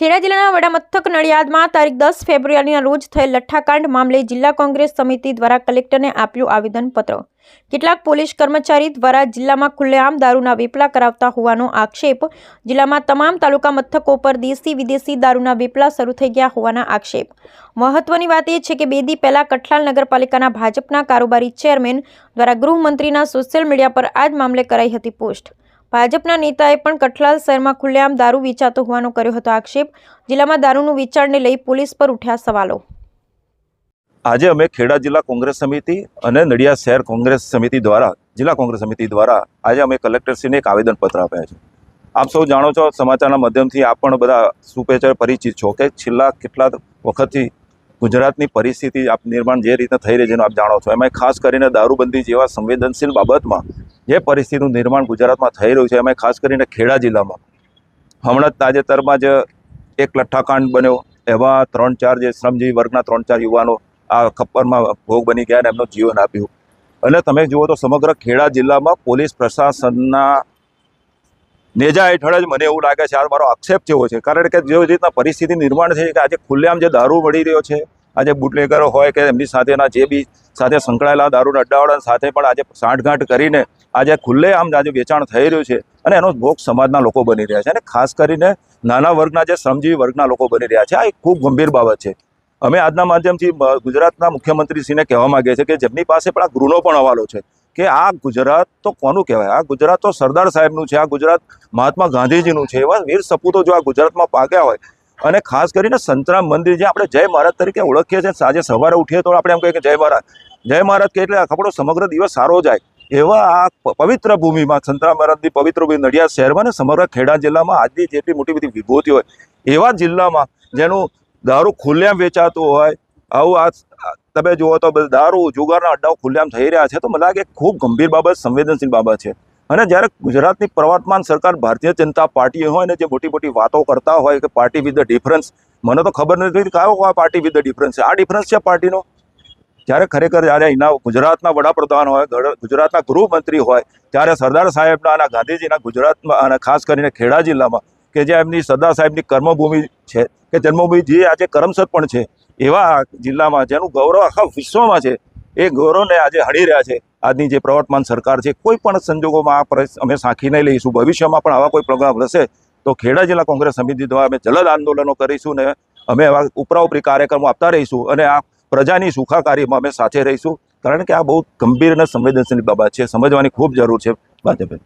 ખેડા જિલ્લાના વડા મથક નડિયાદમાં તારીખ દસ ફેબ્રુઆરીના રોજ થયેલ લઠ્ઠાકાંડ મામલે જિલ્લા કોંગ્રેસ સમિતિ દ્વારા કલેક્ટરને આપ્યું આવેદનપત્ર. કેટલાક પોલીસ કર્મચારી દ્વારા જિલ્લામાં ખુલ્લેઆમ દારૂના વેપલા કરાવતા હોવાનો આક્ષેપ, જિલ્લામાં તમામ તાલુકા મથકો પર દેશી વિદેશી દારૂના વેપલા શરૂ થઈ ગયા હોવાના આક્ષેપ. મહત્વની વાત એ છે કે બે દી પહેલા કઠલાલ નગરપાલિકાના ભાજપના કારોબારી ચેરમેન દ્વારા ગૃહમંત્રીના સોશિયલ મીડિયા પર આ જ મામલે કરાઈ હતી પોસ્ટ. ભાજપના નેતાએ પણ કઠલાલ શહેરમાં ખુલ્લેઆમ દારૂ વેચાતો હોવાનો કર્યો હતો આક્ષેપ. જિલ્લામાં દારૂનું વેચાણને લઈ પોલીસ પર ઉઠ્યા સવાલો. આજે અમે ખેડા જિલ્લા કોંગ્રેસ સમિતિ અને નડિયાદ શહેર કોંગ્રેસ સમિતિ દ્વારા, જિલ્લા કોંગ્રેસ સમિતિ દ્વારા આજે અમે કલેક્ટરશ્રીને એક આવેદનપત્ર આપ્યા છે. આપ સૌ જાણો છો, સમાચારના માધ્યમથી આપ પણ બધા સુપેચર પરિચિત છો કે છેલ્લા કેટલા વખતથી ગુજરાતની પરિસ્થિતિ આપ નિર્માણ જે રીતે થઈ રહી છે એનું આપ જાણો છો. એમાં ખાસ કરીને દારૂબંધી જેવા સંવેદનશીલ બાબતમાં જે પરિસ્થિતિનું નિર્માણ ગુજરાતમાં થઈ રહ્યું છે, એમાં ખાસ કરીને ખેડા જિલ્લામાં. હમણાં જ તાજેતરમાં જ એક લઠ્ઠાકાંડ બન્યો. એવા ત્રણ ચાર જે શ્રમજીવી વર્ગના ત્રણ ચાર યુવાનો આ ખપ્પરમાં ભોગ બની ગયા અને એમનું જીવન આપ્યું. અને તમે જુઓ તો સમગ્ર ખેડા જિલ્લામાં પોલીસ પ્રશાસનના નેજા હેઠળ જ મને એવું લાગે છે, આ મારો આક્ષેપ જેવો છે. કારણ કે જેવી રીતના પરિસ્થિતિ નિર્માણ થઈ કે આજે ખુલ્લેઆમ જે દારૂ મળી રહ્યો છે, આજે બુટલેગરો હોય કે એમની સાથેના જે બી સાથે સંકળાયેલા દારૂના અડ્ડાવાળા સાથે પણ આજે સાંઠગાંઠ કરીને આજે ખુલ્લેઆમ આજે વેચાણ થઈ રહ્યું છે અને એનો ભોગ સમાજના લોકો બની રહ્યા છે અને ખાસ કરીને નાના વર્ગના જે શ્રમજીવી વર્ગના લોકો બની રહ્યા છે, આ એક ખૂબ ગંભીર બાબત છે. અમે આજના માધ્યમથી ગુજરાતના મુખ્યમંત્રીશ્રીને કહેવા માંગીએ છીએ કે જેમની પાસે પણ આ ગૃહનો પણ હવાલો છે કે આ ગુજરાત તો કોનું કહેવાય? આ ગુજરાત તો સરદાર સાહેબનું છે, આ ગુજરાત મહાત્મા ગાંધીજીનું છે, એવા વીર સપૂતો જો આ ગુજરાતમાં પાક્યા હોય. અને ખાસ કરીને સંતરામ મંદિર જે આપણે જય મહારાજ તરીકે ઓળખીએ છીએ સાંજે સવારે ઉઠીએ તો આપણે એમ કહીએ કે જય મહારાજ. જય મહારાજ કે એટલે આપણો સમગ્ર દિવસ સારો જાય. એવા આ પવિત્ર ભૂમિમાં સંતરામ મહારાજની પવિત્ર ભૂમિ નડિયાદ શહેરમાં ને સમગ્ર ખેડા જિલ્લામાં આજની જેટલી મોટી બધી વિભૂતિ હોય, એવા જિલ્લામાં જેનું દારૂ ખુલ્લેમ વેચાતું હોય, આવું આ તમે જુઓ તો દારૂ જુગારના અડ્ડાઓ ખુલ્લેમ થઈ રહ્યા છે, તો મને લાગે ખૂબ ગંભીર બાબત, સંવેદનશીલ બાબત છે. અને જ્યારે ગુજરાતની પ્રવર્તમાન સરકાર ભારતીય જનતા પાર્ટી હોય ને જે મોટી મોટી વાતો કરતા હોય કે પાર્ટી વિથ ધ ડિફરન્સ, મને તો ખબર નથી કયો પાર્ટી વિથ ધ ડિફરન્સ છે. આ ડિફરન્સ છે પાર્ટીનો? જ્યારે ખરેખર જ્યારે એના ગુજરાતના વડાપ્રધાન હોય ગુજરાતના ગૃહમંત્રી હોય, ત્યારે સરદાર સાહેબના અને ગાંધીજીના ગુજરાતમાં અને ખાસ કરીને ખેડા જિલ્લામાં કે જે એમની સરદાર સાહેબની કર્મભૂમિ છે, કે જન્મભૂમિ જે આજે કરમસદ પણ છે, એવા જિલ્લામાં જેનું ગૌરવ આખા વિશ્વમાં છે, એ ગૌરવને આજે હણી રહ્યા છે. આજની જે પ્રવર્તમાન સરકાર છે, કોઈ પણ સંજોગોમાં આ અમે સાંખી નહીં લઈશું. ભવિષ્યમાં પણ આવા કોઈ પ્રોગ્રામ રહેશે તો ખેડા જિલ્લા કોંગ્રેસ સમિતિ દ્વારા અમે જલદ આંદોલનો કરીશું ને અમે આવા ઉપરાઉપરી કાર્યક્રમો આપતા રહીશું અને આ પ્રજાની સુખાકારીમાં અમે સાથે રહીશું. કારણ કે આ બહુ ગંભીર અને સંવેદનશીલ બાબત છે. સમજવાની ખૂબ જરૂર છે. ભાજપે